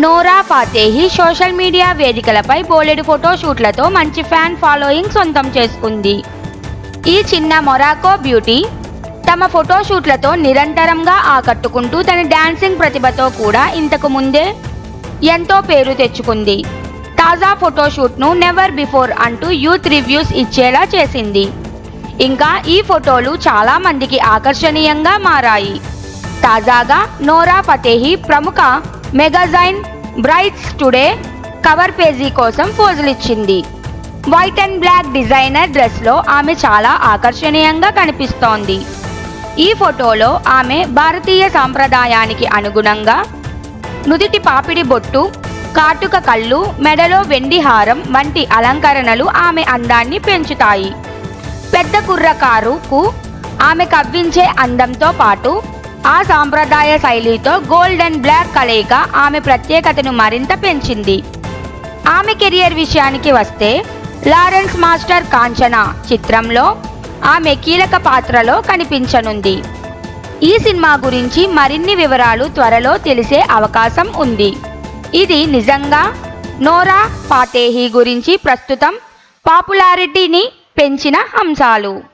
నోరా ఫాతేహి social media వేదికలపై బోలెడు ఫోటోషూట్లతో మంచి ఫ్యాన్ ఫాలోయింగ్ సొంతం చేసుకుంది. ఈ చిన్న మొరాకో బ్యూటీ తమ ఫోటోషూట్లతో నిరంతరంగా ఆకట్టుకుంటూ తన డాన్సింగ్ ప్రతిభతో కూడా ఇంతకు ముందే ఎంతో పేరు తెచ్చుకుంది. తాజా ఫోటోషూట్ను నెవర్ బిఫోర్ అంటూ యూత్ రివ్యూస్ ఇచ్చేలా చేసింది. ఇంకా ఈ ఫోటోలు చాలా మందికి ఆకర్షణీయంగా మారాయి. తాజాగా నోరా ఫతేహి ప్రముఖ magazine Brides Today cover page కోసం పోజులిచ్చింది వైట్ అండ్ బ్లాక్ డిజైనర్ డ్రెస్లో ఆమె చాలా ఆకర్షణీయంగా కనిపిస్తోంది. ఈ ఫోటోలో ఆమె భారతీయ సాంప్రదాయానికి అనుగుణంగా నుదిటి పాపిడి బొట్టు కాటుక కళ్ళు మెడలో వెండి హారం వంటి అలంకరణలు ఆమె అందాన్ని పెంచుతాయి. పెద్ద కుర్రకారుకు ఆమె కవ్వించే అందంతో పాటు ఆ సాంప్రదాయ శైలితో గోల్డ్ అండ్ బ్లాక్ కలయిక ఆమె ప్రత్యేకతను మరింత పెంచింది. ఆమె కెరియర్ విషయానికి వస్తే లారెన్స్ మాస్టర్ కాంచన చిత్రంలో ఆమె కీలక పాత్రలో కనిపించనుంది. ఈ సినిమా గురించి మరిన్ని వివరాలు త్వరలో తెలిసే అవకాశం ఉంది. ఇది నిజంగా నోరా పాతేహి గురించి ప్రస్తుతం పాపులారిటీని పెంచిన అంశాలు.